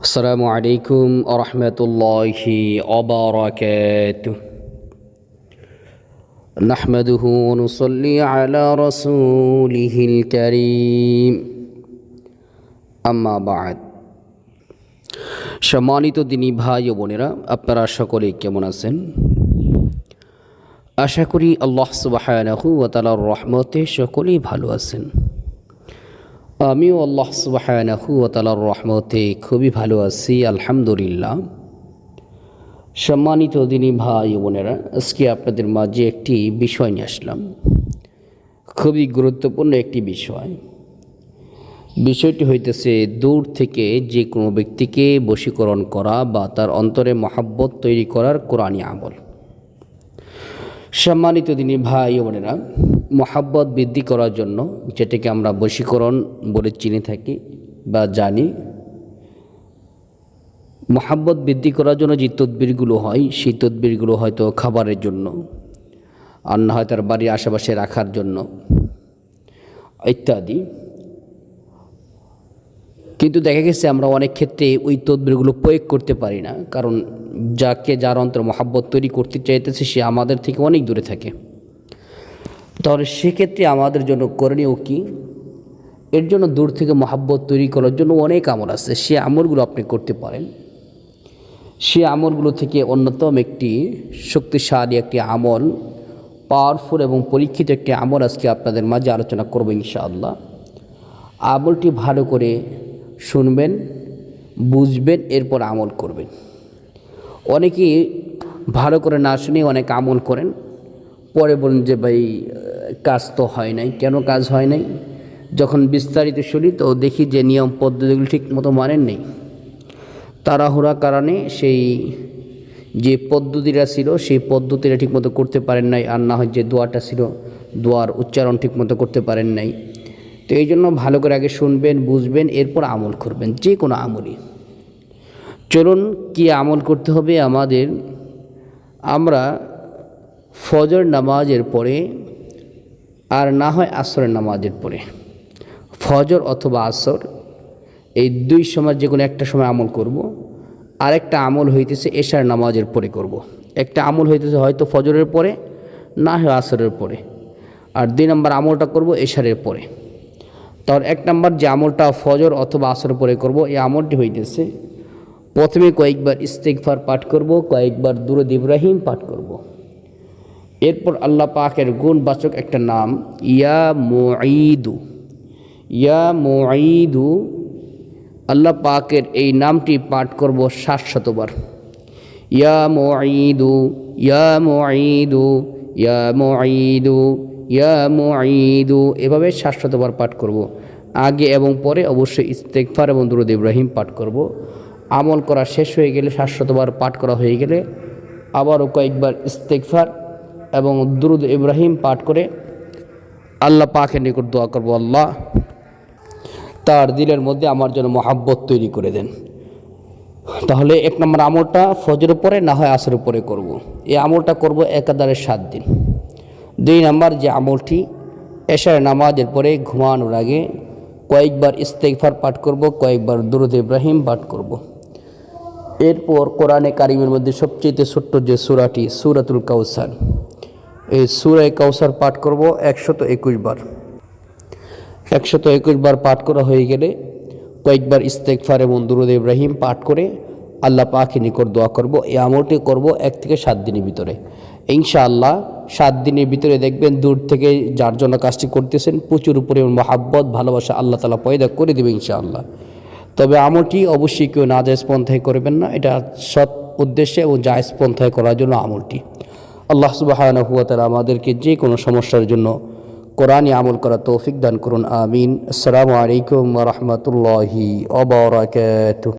السلام عليكم ورحمة الله وبركاته نحمده ونصلي على رسوله الكريم أما بعد সম্মানিত দিনী ভাই ও বোনেরা আপনারা সকলে কেমন আছেন আশা করি আল্লাহ সুবাহানাহু ও তালার রহমতে সকলেই ভালো আছেন আমিও আল্লাহ সুবাহানাহু ও তালার রহমতে খুবই ভালো আছি, আলহামদুলিল্লাহ। সম্মানিত দিনী ভাই বোনেরা, আজকে আপনাদের মাঝে একটি বিষয় নিয়ে আসলাম। খুবই গুরুত্বপূর্ণ একটি বিষয়। বিষয়টি হইতেছে দূর থেকে যে কোনো ব্যক্তিকে বশীকরণ করা বা তার অন্তরে মহাব্বত তৈরি করার কোরআনী আমল। সম্মানিত দিনী ভাই বোনেরা মহাব্বত বৃদ্ধি করার জন্য যেটাকে আমরা বশীকরণ বলে চিনে থাকি বা জানি, মহাব্বত বৃদ্ধি করার জন্য যে তদবিরগুলো হয়, সেই তদবিরগুলো হয়তো খাবারের জন্য, আর না হয় তার বাড়ির আশেপাশে রাখার জন্য, ইত্যাদি। কিন্তু দেখা গেছে আমরা অনেক ক্ষেত্রে ওই তদবিরগুলো প্রয়োগ করতে পারি না, কারণ যাকে, যার অন্তর মহাব্বত তৈরি করতে চাইতেছে, সে আমাদের থেকে অনেক দূরে থাকে। তাহলে সেক্ষেত্রে আমাদের জন্য করণীয় কি? এর জন্য দূর থেকে মহাব্বত তৈরি করার জন্য অনেক আমল আছে। সে আমলগুলো আপনি করতে পারেন। সে আমলগুলো থেকে অন্যতম একটি শক্তিশালী একটি আমল পাওয়ারফুল এবং পরীক্ষিত একটি আমল আজকে আপনাদের মাঝে আলোচনা করব ইনশাআল্লাহ। আমলটি ভালো করে শুনবেন, বুঝবেন, এরপর আমল করবেন। অনেকেই ভালো করে না শুনে অনেক আমল করেন। পরে বলেন যে, ভাই কাজ তো হয় নাই। কেন কাজ হয় নাই? যখন বিস্তারিত শুনি তো দেখি যে নিয়ম পদ্ধতিগুলো ঠিক মতো মানেন নেই। তাড়াহুড়া কারণে সেই যে পদ্ধতিটা ছিল, সেই পদ্ধতিটা ঠিকমতো করতে পারেন নাই আর না হয় যে দোয়াটা ছিল, দোয়ার উচ্চারণ ঠিকমতো করতে পারেন নাই। তো এই জন্য ভালো করে আগে শুনবেন, বুঝবেন, এরপর আমল করবেন, যে কোনো আমলই। চলুন কি আমল করতে হবে আমাদের? আমরা ফজর নামাজের পরে আর না হয় আসরের নামাজের পরে ফজর অথবা আসর, এই দুই সময় যে কোনো একটা সময় আমল করব। আর একটা আমল হইতেছে এশার নামাজের পরে করব। একটা আমল হইতেছে হয়তো ফজরের পরে, না হয় আসরের পরে আর দুই নম্বর আমলটা করব এশারের পরে তার এক নম্বর যে আমলটা ফজর অথবা আসর পরে করব, এই আমলটি হইতেছে, প্রথমে কয়েকবার ইস্তেকফার পাঠ করব, কয়েকবার দুরদ ইব্রাহিম পাঠ করব। এরপর আল্লাহ পাকের গুণবাচক একটা নাম, ইয়া মোঈদু ইয়া মোঈদু, আল্লাহ পাকের এই নামটি পাঠ করব ষাট শতবার ইয়া মোঈদু ইয়া মোঈদু ইয়া মোঈদু ইয়া মোঈদু, এভাবে ষাট শতবার পাঠ করব। আগে এবং পরে অবশ্যই ইস্তেকফার এবং দুরুদ ইব্রাহিম পাঠ করব। আমল করা শেষ হয়ে গেলে ষাট শতবার পাঠ করা হয়ে গেলে আবারও কয়েকবার ইস্তেকফার এবং দুরুদ ইব্রাহিম পাঠ করে আল্লাহ পাকের নিকট দোয়া করব, আল্লাহ তার দিলের মধ্যে আমার জন্য মহাব্বত তৈরি করে দেন তাহলে এক নম্বর আমলটা ফজরের পরে না হয় আসরের উপরে করব। এই আমলটা করব একাধারে সাত দিন দুই নাম্বার যে আমলটি এশার নামাজের পরে ঘুমানোর আগে কয়েকবার ইস্তেকফার পাঠ করব, কয়েকবার দুরুদ ইব্রাহিম পাঠ করব। এরপর কোরআনে কারিমের মধ্যে সবচেয়ে ছোট্ট যে সুরাটি সুরাতুল কাউসার এই সুরায় কাউসার পাঠ করব একশত একুশ বার। একশত একুশ বার পাঠ করা হয়ে গেলে কয়েকবার ইস্তেকফার এবং দুরুদ ইব্রাহিম পাঠ করে আল্লাহ পাকে নিকট দোয়া করব। এই আমলটি করব এক থেকে সাত দিনের ভিতরে। ইনশাআল্লাহ সাত দিনের ভিতরে দেখবেন দূর থেকে যার জন্য কাজটি করতেছেন প্রচুর পরিমাণ মহাব্বত, ভালোবাসা আল্লাহ তালা পয়দা করে দেবে ইনশাআল্লাহ। তবে আমলটি অবশ্যই কেউ না জায়জ পন্থায় করবেন না। এটা সৎ উদ্দেশ্যে এবং জায়জ পন্থায় করার জন্য আমলটি। আল্লাহ সুবাহ আমাদেরকে যে কোনো সমস্যার জন্য কোরআনে আমল করা তৌফিক দান করুন, আমিন। আসসালামু আলাইকুম রহমতুল্লাহি